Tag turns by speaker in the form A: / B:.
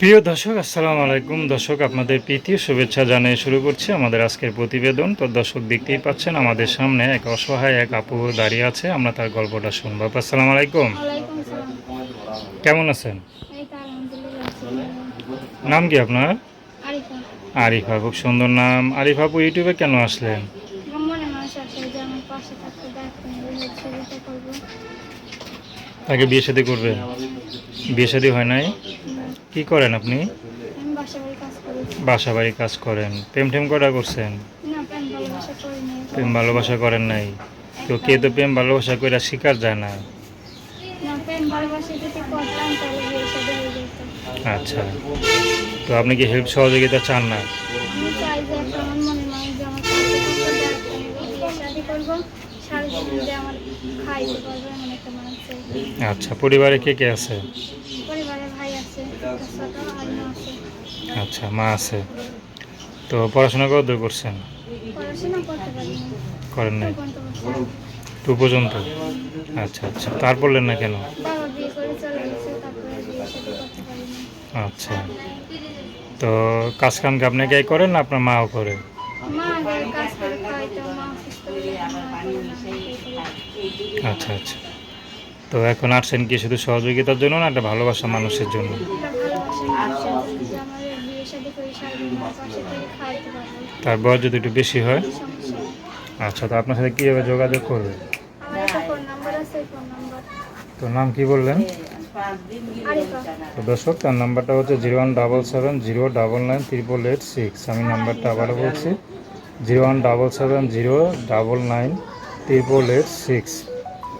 A: প্রিয় দর্শক আসসালামু আলাইকুম। দর্শক আপনাদের প্রীতি শুভেচ্ছা জানিয়ে শুরু করছি আমাদের আজকের প্রতিবেদন। তো দর্শক দেখতেই পাচ্ছেন আমাদের সামনে এক অসহায় এক আপু দাঁড়িয়ে আছে। আমরা তার গল্পটা শুনব। আসসালামু আলাইকুম। কেমন আছেন? নাম কি আপনার?
B: আরিফা।
A: আরিফা খুব সুন্দর নাম। আরিফা আপু ইউটিউবে কেন আসলেন?
B: করব।
A: তাকে বিয়ে শাদী করবেন? বিয়ে শাদী হয় নাই? কি করেন আপনি?
B: বাসা বাড়ি কাজ
A: করেন। প্রেম টেম কটা করছেন?
B: প্রেম ভালোবাসা
A: করেন নাই। তো কে তো প্রেম ভালোবাসা করে শিকার যায় না? আচ্ছা। তো আপনি কি হেল্প সহযোগিতা চান না? আচ্ছা পরিবারে কে কে আছে? আচ্ছা মা আছে। তো পড়াশোনা কত দূর করছেন করেন নাই? টু পর্যন্ত? আচ্ছা আচ্ছা। তার পড়লেন না কেন? আচ্ছা। তো কাজ কাম কি আপনি একাই করেন না আপনার মাও করে। আচ্ছা আচ্ছা। তো এখন আসছেন কি শুধু সহযোগিতার জন্য না, একটা ভালোবাসা মানুষের জন্য। তার বয়স যদি একটু বেশি হয়? আচ্ছা তো আপনার সাথে কীভাবে যোগাযোগ করবে? তো নাম কি বললেন? তো দর্শক, তার নাম্বারটা হচ্ছে zero one double seven zero double nine triple eight six. আমি নাম্বারটা আবারও বলছি, zero one double seven zero double nine triple eight six.